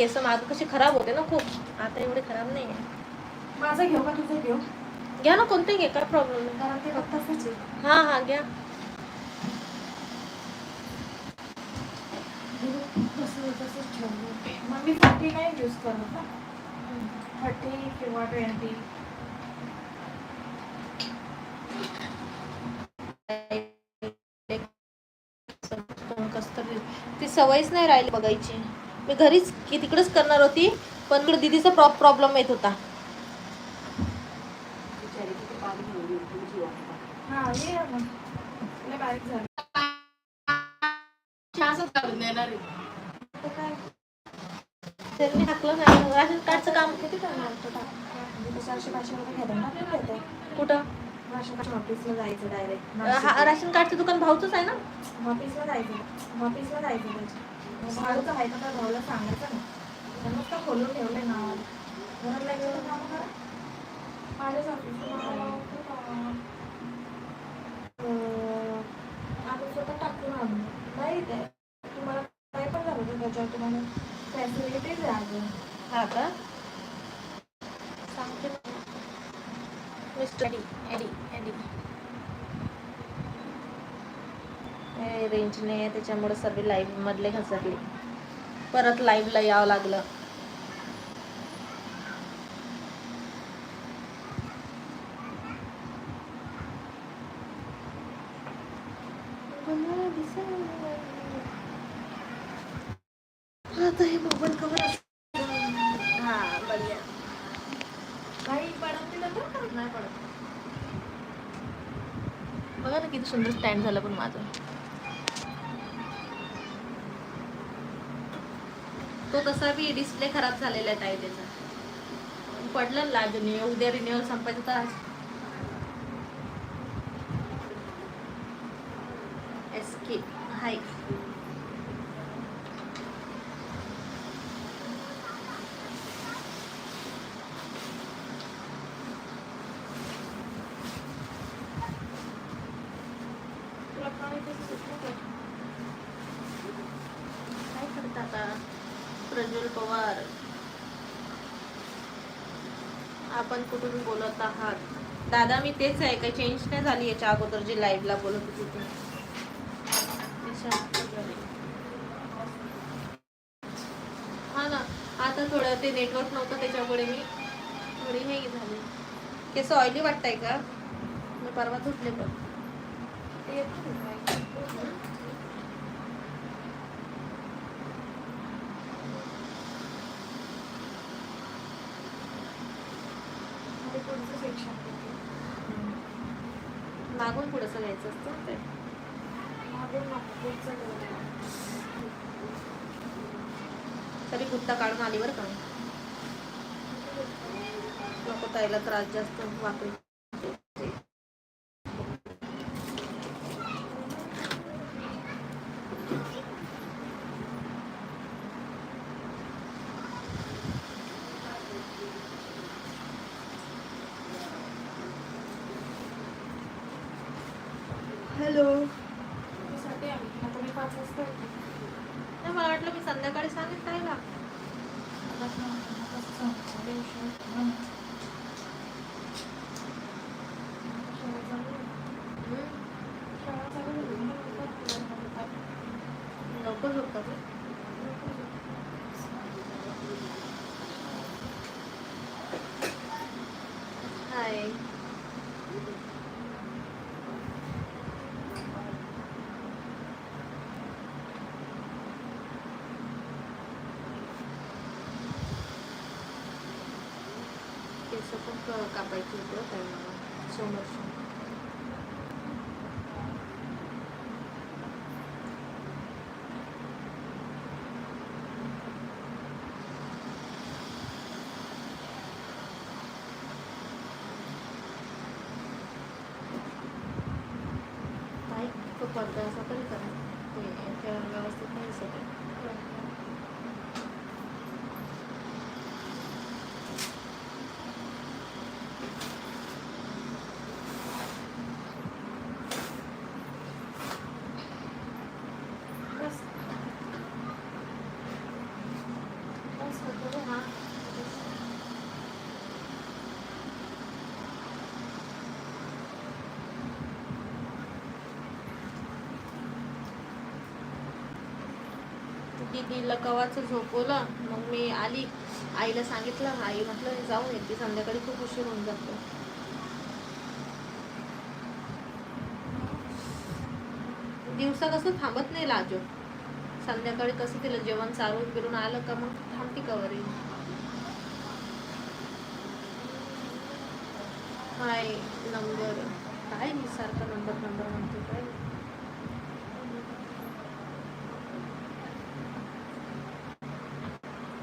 केस माग कशी खराब होते ना खूप. आता एवढे खराब नाही आहे माझं घेऊ का तुझं घेऊ? घ्या ना कोणते घे काय प्रॉब्लेम नाही. कारण ते फक्त असंच आहे. हा हा घ्या. तसं तसंच ठेवलं. मग मी थर्टी नाही यूज करत ना. थर्टी किंवा ट्वेंटी कस तरी ती सवयच नाही राहिली बघायची. मी घरीच की तिकडेच करणार होती पण इकडे दीदीचा प्रॉप प्रॉब्लेम येत होता. हा त्यांनी टाकलं नाही राशन कार्डचं काम किती म्हणजे कुठं? राशन कार्ड ऑफिसला जायचं डायरेक्ट हा- राशन कार्डचं दुकान भाऊचंच आहे ना? ऑफिसला जायचं. ऑफिसला जायचं त्याच्या भाऊचं आहे तर भाऊला सांगायचं ना त्यांना नुसतं खोलून ठेवलंय नाव घराला गेलं काम करा. माझ्याच ऑफिसला आम्ही स्वतः टाकून आणू. नाही ते. तुम्हाला काय पण झालं तर त्याच्यावर तुम्हाला फॅसिलिटीज आहे अजून. हा का? सांगते. मिस्टर रेंज नाही आहे त्याच्यामुळे सर्व लाईव्हमधले घसरले. परत लाईव्हला यावं लागलं. आता हे मोबाईल कवर हा बढिया काही पडत नाही पडत. बघा ना किती सुंदर स्टँड झालं पण माझं. तो तसा बी डिस्प्ले खराब झालेला आहे त्याचा. पडलं लाज उद्या रिन्युअल संपायचं तर आज. एस के हाय तुला काय तसं सुचलं का? काय करता आता प्रज्वल पवार आपण कुठून बोलत आहात दादा मी तेच आहे काही चेंज नाही झाली याच्या अगोदर जी लाईव्हला बोलत होती ती. हा ना. आता थोडं ते नेटवर्क नव्हतं त्याच्यामुळे मी थोडी हे झाली. केस ऑइली वाटतंय का? मी परवा धुतले पण ते येतं ना काय? आणि पुढचं section किती? मागून पुढं घ्यायचं असतं ते. तरी कुत्ता काढून आली बरं का? नको ताईला त्रास जास्त वाकडी हॅलो त्यासाठी आम्ही आता मी पाच वाजता येते. नाही मला वाटलं मी संध्याकाळी सांगेन ताईला आता आपण आता सांगतो, देऊ शकतो. हा. शाळा चालू आहे. शाळा चालू झाली ना, आता लवकर झोपतात ना? हाय केस पण क- कापायची होती हो ताई मला समोर ताई तो पडदा असा तरी करा ते याच्यावर व्यवस्थित नाही दिसत आहे. बस. बस. दीदीला कवाचं झोपवलं. मग मी आली. आईला सांगितलं आई म्हटलं जाऊन येते संध्याकाळी खूप उशीर होऊन जातो. दिवसा कसं थांबत नाही लाजो. संध्याकाळी कसं तिला जेवण चारून बिरून आलं का मग थांबते कवर. हाय नंबर काय नाही सारखा नंबर नंबर म्हणतो काय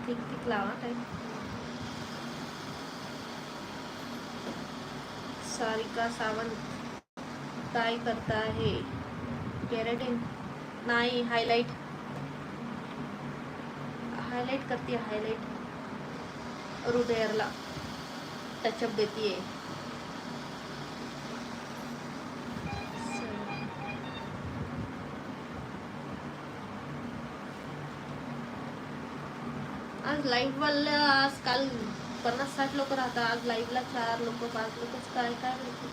ठीक ठीक लावा काय सारिका सावंत? काय करता आहे केराटिन नाही हायलाइट हायलाइट करते हायलाइट हृदयाला टचअप देते आज लाईव्ह वाले आज काल पन्नास साठ लोक राहतात. आज लाईव्हला चार लोक पाच लोकच काय काय माहिती?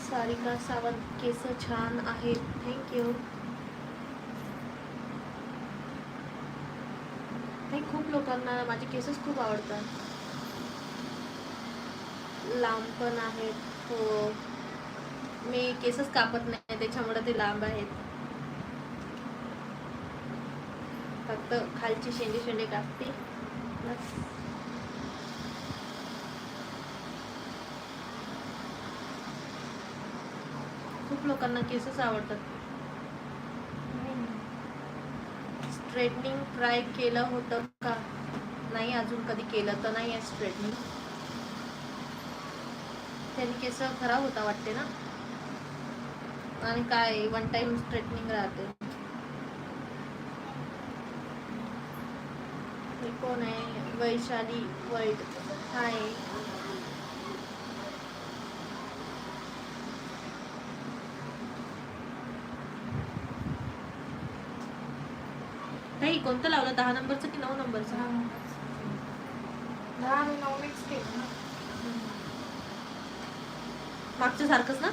सारिका सावंत केस छान आहेत. थँक्यू नाही खूप लोकांना माझे केसच खूप आवडतात. लांब पण आहेत. हो. मी केसच कापत नाही. त्याच्यामुळे ते लांब आहेत. फक्त खालची शेंडे शेंडे कापते. बस. खूप लोकांना केसच आवडतात. स्ट्रेटनिंग ट्राय केलं होतं का? नाही अजून कधी केलं तर नाही आहे स्ट्रेटनिंग त्याने केस खराब होता वाटते ना? आणि काय वन टाइम स्ट्रेटनिंग राहते हे कोण आहे वैशाली वाईट हाय. काही कोणतं लावलं? दहा नंबरचं की नऊ नंबरचं? दहा आणि नऊ मिक्स केलं ना. मागच्या सारखंच ना?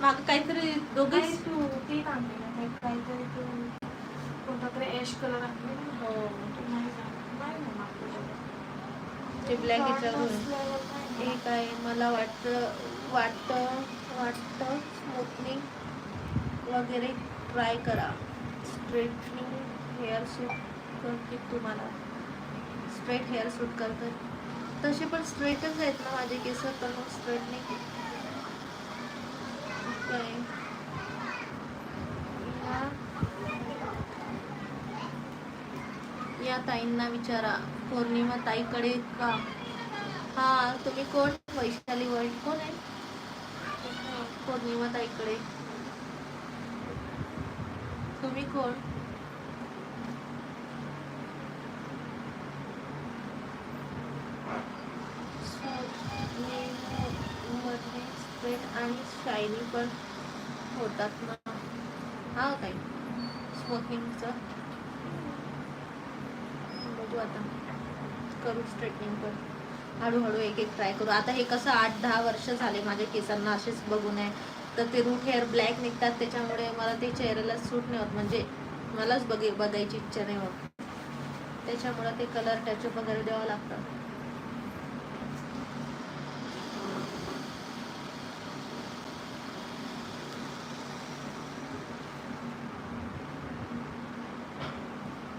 माग काहीतरी दोघे तू ती आणली ना. काहीतरी तू कोणता तरी ॲश कलर आणली हो. तू नाही सांग- नाही ना मागच्या ते ब्लॅक याच्यावर नसल्यावर नाही हे ना. काय मला वाटतं वाटतं वाटतं स्मूथनिंग वगैरे ट्राय करा. स्ट्रेटनिंग हेअर सूट करते तुम्हाला. स्ट्रेट हेअर सूट करतात तसे पण स्ट्रेटच आहेत ना माझे केस पण मग स्ट्रेटनिंग काय या ताईंना विचारा. पौर्णिमा ताईकडे का? हा तुम्ही कोण? वैशाली वर्ल्ड कोण आहे? पौर्णिमा ताईकडे तुम्ही कोण? आणि शायनी पण होतात ना. हा काही स्मोकिंगचं. बघू आता. करू स्ट्रेटनिंग पण हळूहळू एक एक ट्राय करू. आता हे कसं आठ दहा वर्ष झाले माझ्या केसांना असेच बघून आहे. तर ते रूट हेअर ब्लॅक निघतात त्याच्यामुळे मला ते चेहऱ्याला सूट नाही होत. म्हणजे मलाच बघे बघायची इच्छा नाही होत. त्याच्यामुळं ते कलर टचअप वगैरे द्यावं लागतं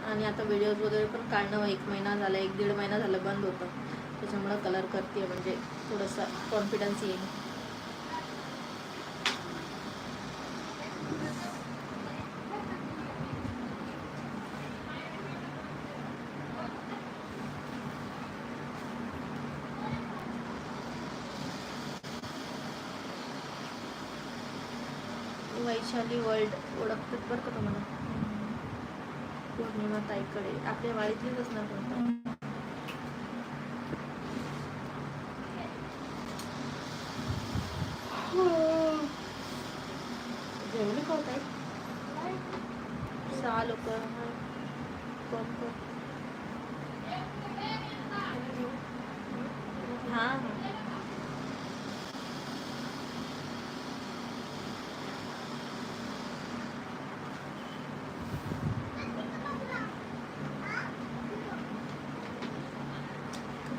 आणि आता व्हिडिओज वगैरे पण काढणं एक महिना झाला एक दीड महिना झाला बंद होतं. त्याच्यामुळं कलर करते म्हणजे थोडंसं कॉन्फिडन्स येईल. वैशाली वर्ल्ड ओळखतात बरं का तुम्हाला? पौर्णिमा ताईकडे आपल्या वाडीतलीच असणार कोणतं जेवली का ताई सहा लोक कोण कोण हा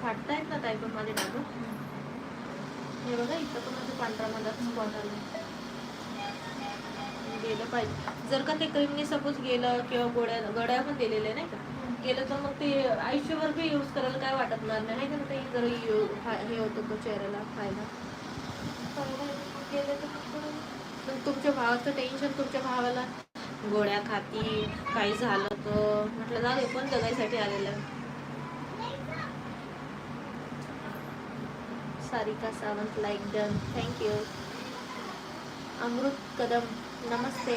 फाटतायत ना काही पण माझे डाग हे बघा इथं पण माझं पांढरा मला स्पॉट आला गेलं पाहिजे. जर का ते क्रीमने सपोज गेलं किंवा गोळ्या गड्या पण दिलेल्या नाही का? गेलं तर मग ते आयुष्यभर बी यूज करायला काय वाटत नाही नाही का? ते जर हे होतं तो चेहऱ्याला फायदा गेलं तर पण तुमच्या भावाचं टेन्शन तुमच्या भावाला गोळ्या खाती काही झालं तर म्हटलं जाऊ पण जगायसाठी आलेलं आहे. Sarika Sawant like done thank you Amrut Kadam नमस्ते.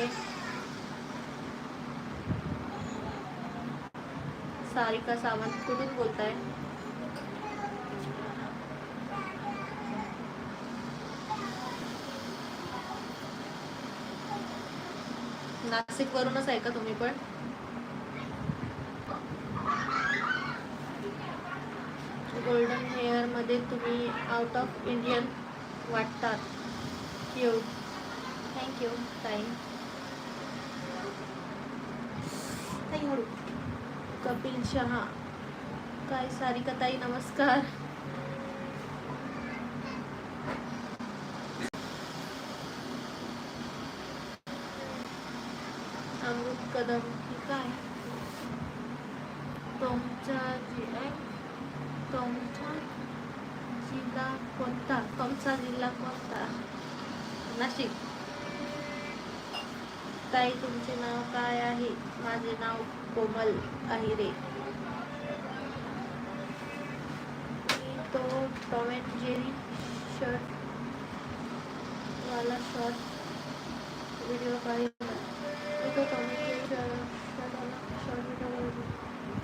सारिका सावंत कुठून बोलताय? नाशिक वरूनच आहे का तुम्ही पण? गोल्डन हेअरमध्ये तुम्ही आउट ऑफ इंडियन वाटतात. क्यूट थँक्यू ताई ताई हळू कपिल शहा काय सारिका ताई नमस्कार अमृत कदम ही काय तुमचा जि- अं? तुमचा जिल्हा कोणता तुमचा जिल्हा कोणता नाशिक ताई तुमचे नाव काय आहे? माझे नाव कोमल अहिरे. मी तो टॉम अँड जेरी शर्ट वाला शॉर्ट व्हिडिओ पाहिजे मी तो टॉम अँड जेरी शर्ट वाला शॉर्ट व्हिडिओ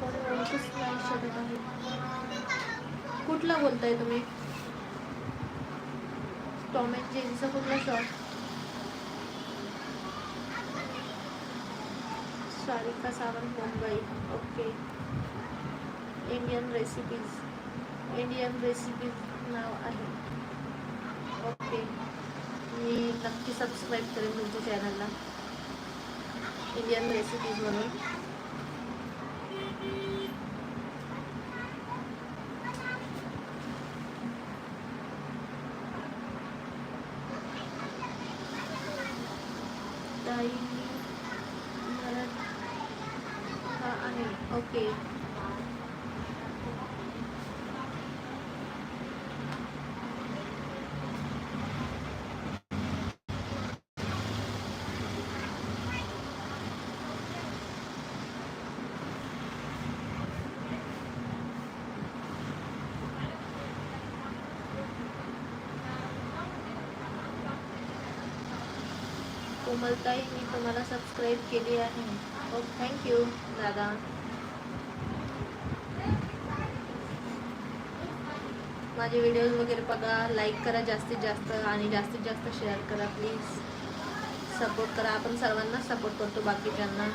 कोणी नाही शकत आहे. कुठला बोलताय तुम्ही? टॉम अँड जेरीचा कुठला short? Sarika Sawant Mumbai. Okay Indian recipes Indian recipes नाव आहे. ओके मी नक्की सबस्क्राईब करेन तुमच्या चॅनलला इंडियन रेसिपीज म्हणून ताई मराठ हा आहे ओके कोमलताई मी तुम्हाला सबस्क्राईब केली आहे. हो, ओ थँक्यू दादा. माझे व्हिडिओज वगैरे बघा लाईक करा जास्तीत जास्त आणि जास्तीत जास्त शेअर करा प्लीज सपोर्ट करा. आपण सर्वांना सपोर्ट करतो बाकीच्यांना.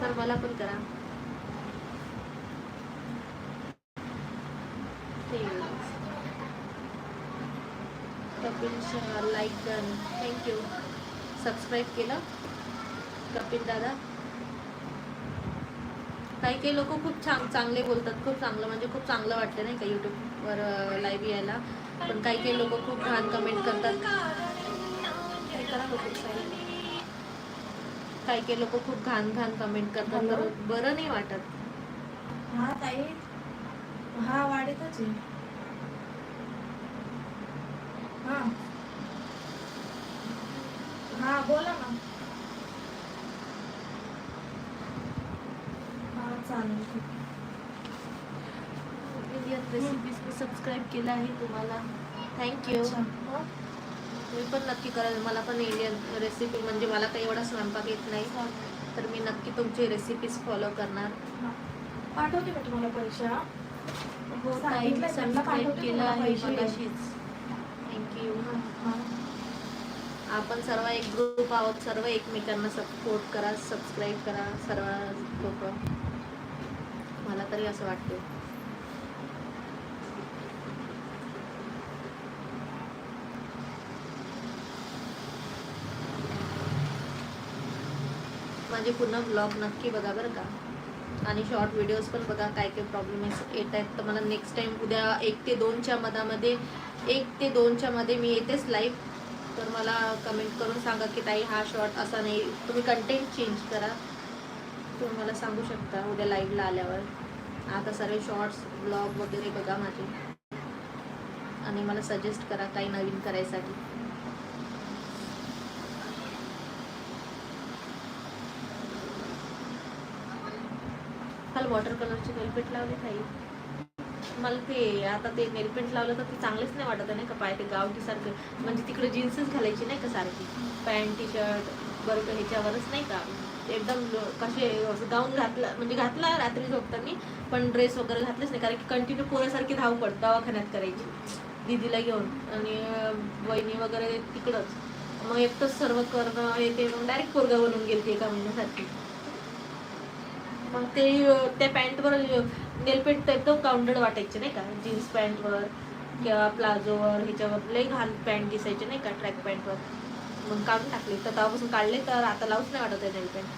तर मला पण करा. Shah like done thank you subscribe केलं. कपिल दादा. काही काही लोक खूप छान चांगले बोलतात खूप चांगलं म्हणजे खूप चांगलं वाटतं नाही का यूट्यूबवर लाईव्ह यायला. पण काही काही लोक खूप घाण कमेंट करतात. काही काही लोक खूप घाण घाण कमेंट करतात. बरं नाही वाटत. हा ताई. हा वाढीतच आहे. हा. हा बोला ना. हा चालेल रेसिपीज मी सबस्क्राईब केलं आहे तुम्हाला. थँक्यू. मी पण नक्की करेल. मला पण इंडियन रेसिपी म्हणजे मला काही एवढा स्वयंपाक येत नाही. तर मी नक्की तुमची रेसिपीज फॉलो करणार. पाठवते मी तुम्हाला पैसे हा. हो मी त्यांना सबस्क्राईब केलं आहे. मगाशीच. थँक्यू हा. आपण सर्व एक ग्रुप आहोत सर्व एकमेकांना सपोर्ट करा सबस्क्राईब करा सर्व लोक. मला तरी असं वाटते माझे पूर्ण ब्लॉग नक्की बघा बरं का. आणि शॉर्ट व्हिडिओज पण बघा काय काय प्रॉब्लेम येत आहेत तर मला नेक्स्ट टाइम उद्या एक ते दोनच्या मधामध्ये एक ते दोनच्या मध्ये मी येतेच लाईव्ह तर मला कमेंट करून सांगा की ताई हा शॉर्ट असा नाही. तुम्ही कंटेंट चेंज करा. तुम्ही मला सांगू शकता उद्या लाईव्हला आल्यावर. आता सर्व शॉर्ट्स ब्लॉग वगैरे बघा माझे. आणि मला सजेस्ट करा काही नवीन करायसाठी. काल वॉटर कलरची वेलपेट लावली काही मला ते आता ते नेलपेंट लावलं तर ते चांगलेच नाही वाटत नाही का पाय ते गावठी सारखं म्हणजे तिकडे जीन्सच घालायची नाही का सारखी. पॅन्ट टी शर्ट बरं ह्याच्यावरच नाही का. एकदम कसे गाऊन घातला म्हणजे घातला रात्री झोपताना पण ड्रेस वगैरे घातलेच नाही. कारण की कंटिन्यू पोरासारखी धावपळ दवाखान्यात करायची. दीदीला घेऊन. आणि वहिनी वगैरे तिकडंच. मग एकटंच सर्व करणं हे ते मग डायरेक्ट पोरगा बनून गेली एका महिन्यासाठी. मग ते त्या पॅन्टवर नेलपेंट एकदम काउंटेड वाटायचे नाही का? जीन्स पॅन्टवर किंवा प्लाझोवर ह्याच्यावर लय घाण पॅन्ट दिसायचे नाही का? ट्रॅक पॅन्टवर. मग काढून टाकले. तर तेव्हापासून काढले तर आता लावूच नाही वाटत आहे नेलपेंट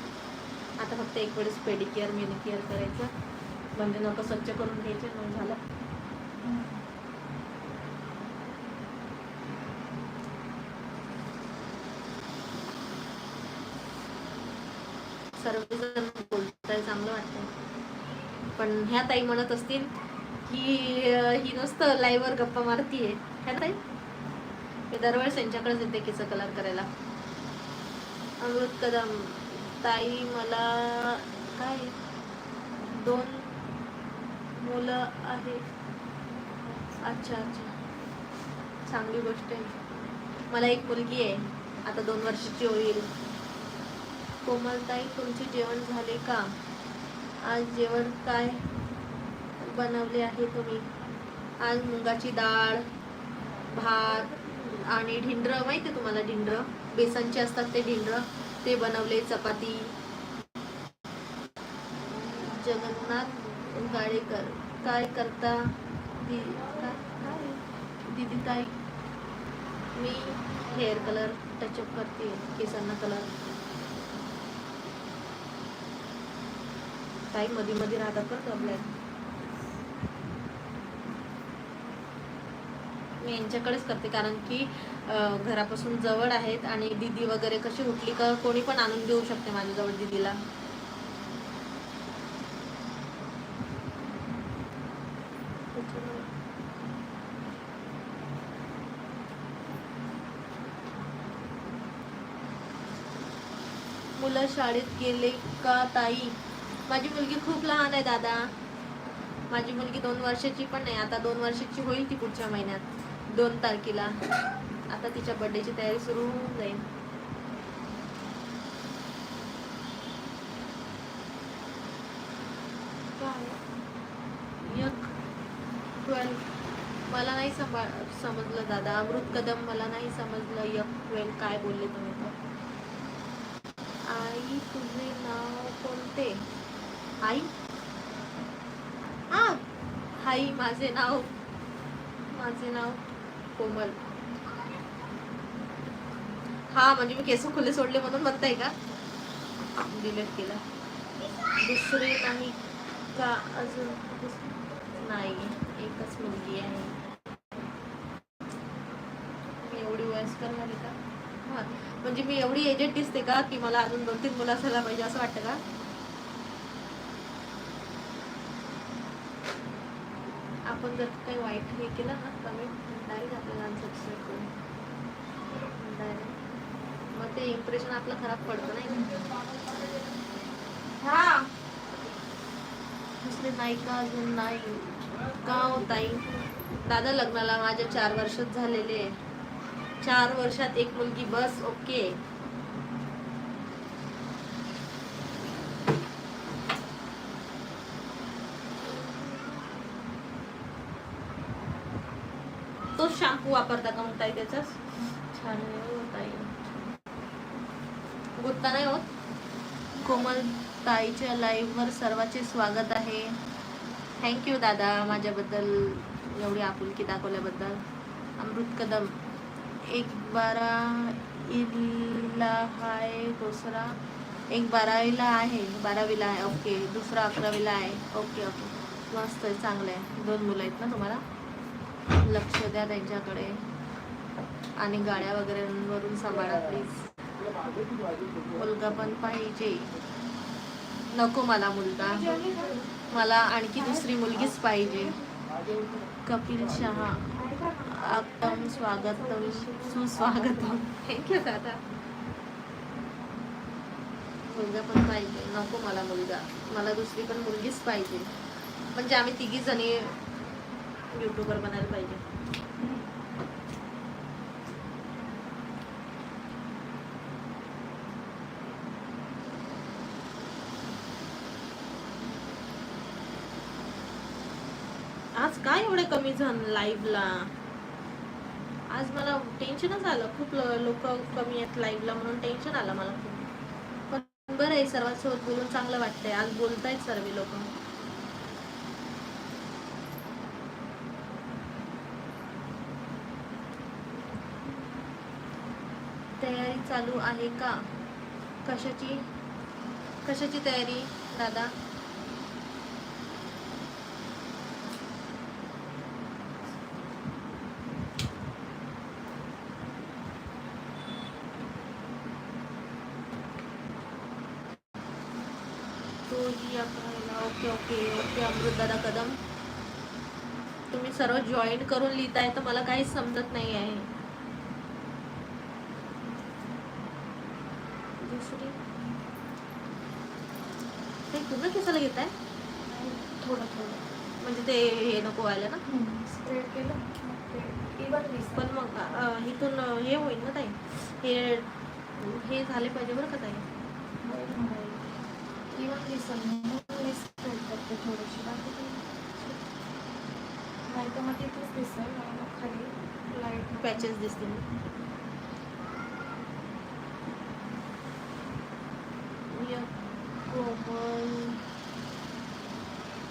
आता फक्त एक वेळेस पेडिकेअर मेनिकेअर करायचं. म्हणजे नको स्वच्छ करून घ्यायचे मग झालं. सर्वजण पण ह्या ताई म्हणत असतील की ही नुसतं लाईव्हवर गप्पा मारतीये. ह्या ताई? मी दरवेळेस त्यांच्याकडेच येते केस कलर करायला. अमृत कदम. ताई मला काय? दोन मुलं आहेत. अच्छा अच्छा. चांगली गोष्ट आहे. मला एक मुलगी आहे. आता दोन वर्षाची होईल. कोमलताई तुमचे जेवण झाले का? आज जेवण काय बनवले आहे तुम्ही? आज मुगाची डाळ भात आणि ढिंड्रं माहिती आहे तुम्हाला ढिंड्र? बेसनचे असतात ते ढिंड्र ते बनवले चपाती. जगन्नाथ गाडेकर. काय करता दि काय दीदी ताई. मी हेअर कलर टचअप करते केसांना कलर. ताई मध्ये मध्ये राहतात बरं का मी यांच्याकडेच करते कारण की घरापासून जवळ आहेत आणि दीदी वगैरे कशी उठली का कोणी पण आणून देऊ शकते माझ्याजवळ दीदीला. मुलं शाळेत गेले का ताई? माझी मुलगी खूप लहान आहे दादा. माझी मुलगी दोन वर्षाची पण नाही आता दोन वर्षाची होईल ती पुढच्या महिन्यात. दोन तारखेला. आता तिच्या बर्थडेची तयारी सुरू होऊन जाईल ट्वेल्व मला नाही समा समजलं दादा. अमृत कदम मला नाही समजलं. यक ट्वेल्व काय बोलले तुम्ही तर. आई तुझे नाव कोणते? आई हा. आई माझे नाव. माझे नाव कोमल. हा म्हणजे मी केस खुले सोडले म्हणून म्हणताय का? डिलीट केला. दुसरे नाही का अजून? नाही एकच मुलगी आहे. मी एवढी वयस्कर झाली का? हां. म्हणजे मी एवढी एजेंट दिसते का की मला अजून दोन तीन मुलं असायला पाहिजे असं वाटतं का? आपण जर काही वाईट हे केलं ना कमेंट डायरेक्ट आपल्याला अनसबस्क्राईब करून. डायरेक्ट. मग ते इम्प्रेशन आपलं खराब पडतं नाही? हा. दुसरे नाही का अजून नाही. का हो ताई? दादा लग्नाला माझ्या चार वर्षात झालेले. आहे. चार वर्षात एक मुलगी बस ओके तो शॅम्पू वापरता का मग ताई त्याचाच छान हो ताई. गुत्ता नाही होत? कोमल ताईच्या लाईव्ह वर सर्वांचे स्वागत आहे. थँक्यू दादा माझ्याबद्दल एवढी आपुलकी दाखवल्याबद्दल. अमृत कदम. एक बारा इल्ला हाय दुसरा एक बारावीला आहे बारावीला आहे ओके. दुसरा अकरावीला आहे. Okay okay. मस्त आहे चांगलं आहे. दोन मुलं आहेत ना तुम्हाला? लक्ष द्या त्यांच्याकडे. आणि गाड्या वगैरेवरून सांभाळा प्लीज मुलगा पण पाहिजे. नको मला मुलगा. मला आणखी दुसरी मुलगीच पाहिजे. कपिल शहा. एकदम स्वागतम सुस्वागतम. थँक्यू दादा. मुलगा पण पाहिजे. नको मला मुलगा. मला दुसरी पण मुलगीच पाहिजे. म्हणजे आम्ही तिघी जणी युट्यूबर बनायला पाहिजे. आज काय एवढे कमी जण लाईव्हला आज मला टेन्शनच आलं. खूप लोक कमी आहेत लाईव्हला म्हणून टेन्शन आलं मला खूप. पण बरं आहे सर्वांसोबत बोलून चांगलं वाटतंय. आज बोलतायत सर्व लोक तयारी चालू आहे का? कशाची? कशाची तयारी दादा? तो ही ओके ओके ओके अमृत दादा कदम. तुम्ही सर्व जॉईन करून लिहिताय तर मला काहीच समजत नाही आहे. दुसरी? ते तुझं केसाला घेत आहे थोडं थोडं. म्हणजे ते हे नको व्हायला ना? स्प्रेड केलं. पण मग इथून हे होईल ना ताई? हे हे झाले पाहिजे बरं का ताई? इवन स्प्रेड करते थोडीशी. नाही. तर मग तिथेच दिसेल खाली लाइट पॅचेस दिसतील या कोमल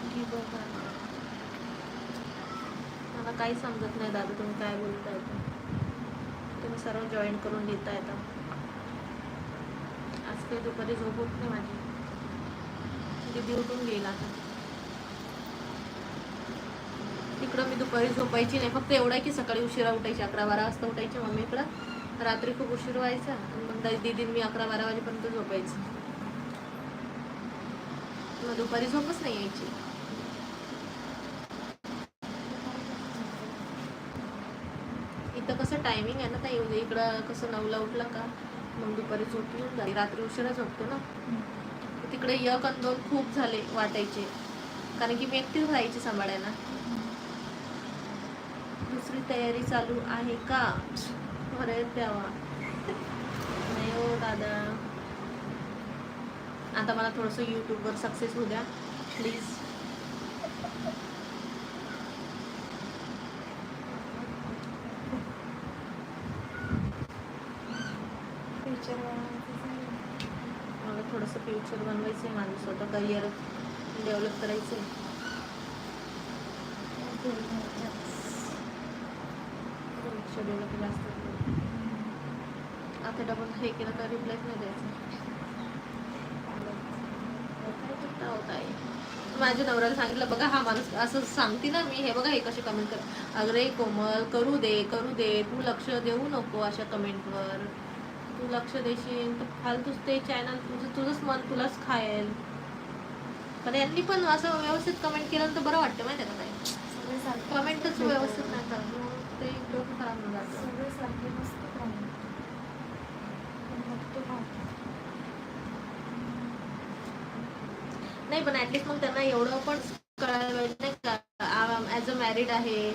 ही बघा. मला काही समजत नाही दादा तुम्ही काय बोलताय तुम्ही सर्व जॉईन करून लिहिता येता आज काही दुपारी झोप होत नाही माझी. म्हणजे दिदी उठून गेला आता. तिकडं मी दुपारी झोपायची नाही. फक्त एवढं आहे की सकाळी उशिरा उठायची अकरा बारा वाजता उठायची मम्मीकडं रात्री खूप उशीर व्हायचा. आणि मग दिदी मी अकरा बारा वाजेपर्यंत झोपायची. मग दुपारी झोपच नाही यायची इथं कसं टायमिंग आहे ना ताई म्हणजे इकडं कसं नऊला उठलं का मग दुपारी झोप येऊन जाते. रात्री उशिरा झोपतो ना. तिकडे एक आणि दोन खूप झाले वाटायचे. कारण की मी एकटीच राहायची सांभाळायला. दुसरी तयारी चालू आहे का? अरे द्यावा. नाही हो दादा. आता मला थोडंसं यूट्यूबवर सक्सेस होऊ द्या. प्लीज फ्युचर मला थोडंसं फ्युचर बनवायचं आहे माझं स्वतः करिअर डेव्हलप करायचं आहे शेड्यूल जास्त आता डबल हे केलं तर रिप्लायच नाही द्यायचं. होत आहे माझ्या नवऱ्याला सांगितलं बघा हा माणूस असं सांगते ना मी हे बघा हे कसे कमेंट कर अग्रे कोमल करू दे करू दे तू लक्ष देऊ नको अशा कमेंटवर तू लक्ष देशील फालतूच ते चॅनल तुझं तुझंच मन तुलाच खायल. पण यांनी पण असं व्यवस्थित कमेंट केलं तर बरं वाटतं माहिती का सारखे कमेंटच व्यवस्थित नाही करत. मग ते डोकं खराब होऊन जातं. नाही पण ऍटलीस्ट मग त्यांना एवढं पण कळायला पाहिजे नाही का? ॲज अ मॅरिड आहे.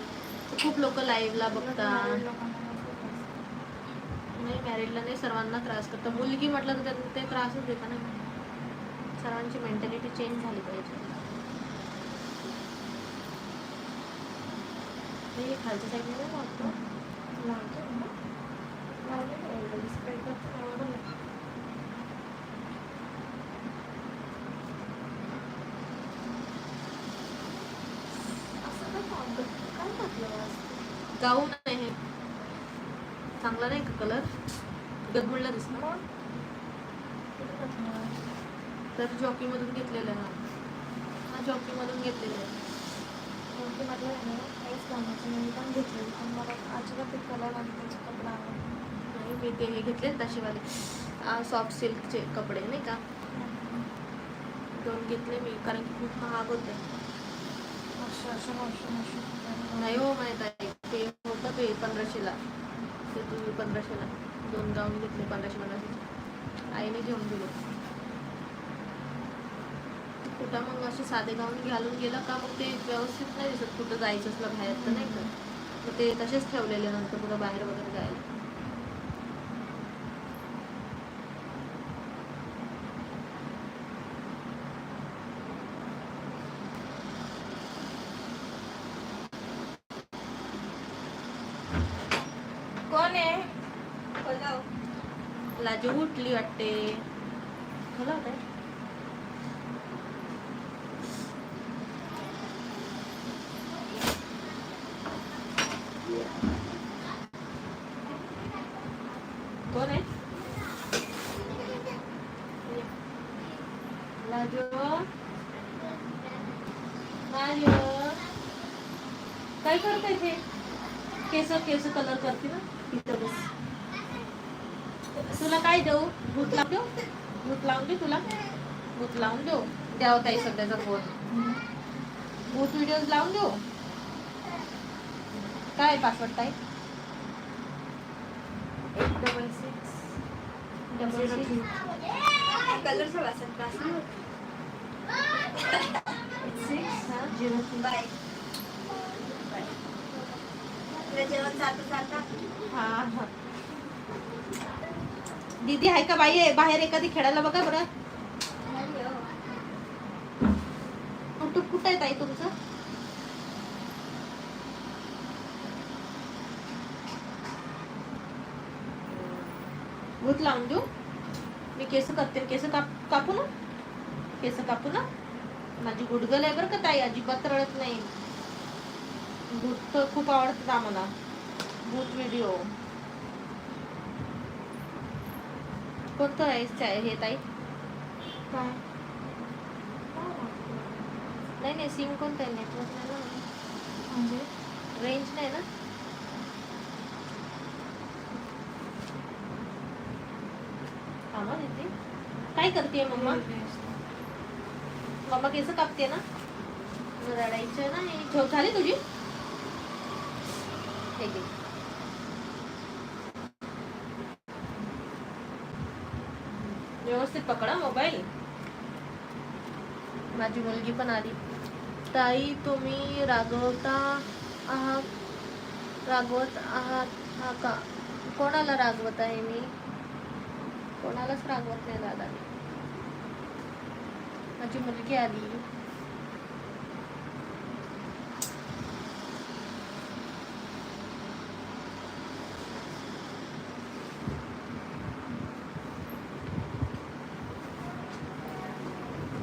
खूप लोक लाईव्हला बघतात married लोकांना नको त्रास. नाही मॅरिडला नाही सर्वांना त्रास करतं. मुलगी म्हटलं तर त्यांना ते त्रासच देतं नाही सर्वांची मेंटॅलिटी चेंज झाली पाहिजे. हे खालच्या साईडने नाही वाटतं? लावतो ना. ना? गाऊन आहे चांगला नाही का कलर गदमुळला? किती तर जॉकीमधून घेतलेलं आहे. हा जॉकीमधून घेतलेलं आहे. आहे ना काहीच कामाचं नाही. पण घेतलेली पण मला अजिबात ते कलर आणि त्याचे कपडा नाही. मी ते हे घेतले तशीवाले. सॉफ्ट सिल्कचे कपडे नाही का? दोन घेतले मी कारण की खूप महाग होते. नाही हो माहीत आहे. ते होतं ते पंधराशेला. ते तुम्ही पंधराशेला. दोन गाऊन घेतले पंधराशे मला आईने घेऊन दिले. कुठं मग असे साधे गाऊन घालून गेलं का मग ते व्यवस्थित नाही दिसत कुठं जायचं असलं बाहेर तर नाही का? मग ते तसेच ठेवलेले नंतर कुठं बाहेर वगैरे जायला कोण आहे लाजू उठली वाटते. मला काय कोण आहे? लाजू. लाजू. काय करताय ते? केस केस कलर करते ना इथं बस तुला काय देऊ भूत लावून देऊ. भूत लावून देऊ तुला. भूत लावून देऊ. द्यावं ताई सध्याचा फोन. भूत व्हिडिओज लावून देऊ. काय पासवर्ड ताई? Eight double six double six six हा झिरो थ्री हा हा. दीदी आहे का बाई? आहे बाहेर एखादी खेळायला बघा बरं. कुठं कुठं आहे ताई तुमचं? भूत लावून देऊ. मी केस करते केस काप कापू ना? केस कापू ना? माझी गुडगल आहे बरं का ताई अजिबात रडत नाही. भूत तर खूप आवडतात आम्हाला. भूत व्हिडिओ कोणतं आहे हे ताई? काय? नाही नाही सिम कोणतं आहे नेटवर्क नाही ना. म्हणजे? रेंज नाही ना? थांबा दीदी काय करते मम्मा? मम्मा केस कापते ना? रडायचं नाही. झोप झाली तुझी? हे घे. व्यवस्थित पकडा मोबाईल माझी मुलगी पण आली. ताई तुम्ही रागवता आहात? रागवत आहात? हा का? कोणाला रागवत आहे मी? कोणालाच रागवत नाही दादा मी माझी मुलगी आली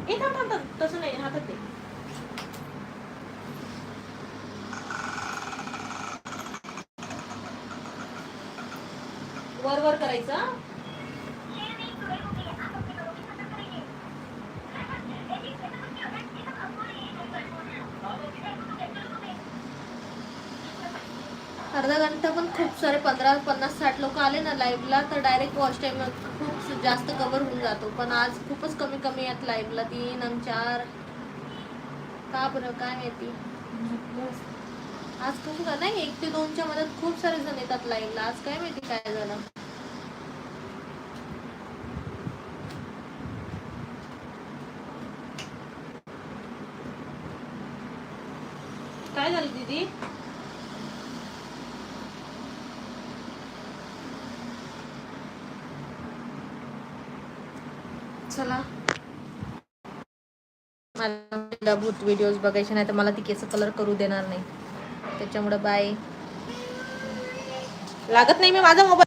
ए थांब थांब थांब तसं नाही हातात दे वर वर करायचं अर्धा घंटा पण खूप सारे पंधरा पन्नास साठ लोक आले ना लाईव्हला तर डायरेक्ट वॉच टाइम खूप जास्त कव्हर होऊन जातो. पण आज खूपच कमी कमी आहेत लाईव्हला तीन आणि चार. का बरं काय माहिती? आज खूप का नाही एक ते दोनच्या मध्ये खूप सारे जण येतात लाईव्हला आज काय माहिती काय झालं? काय झालं दीदी चला मला भूत व्हिडिओज बघायचे नाही तर मला ती केस कलर करू देणार नाही. त्याच्यामुळे बाय लागत नाही मी माझा मोबाईल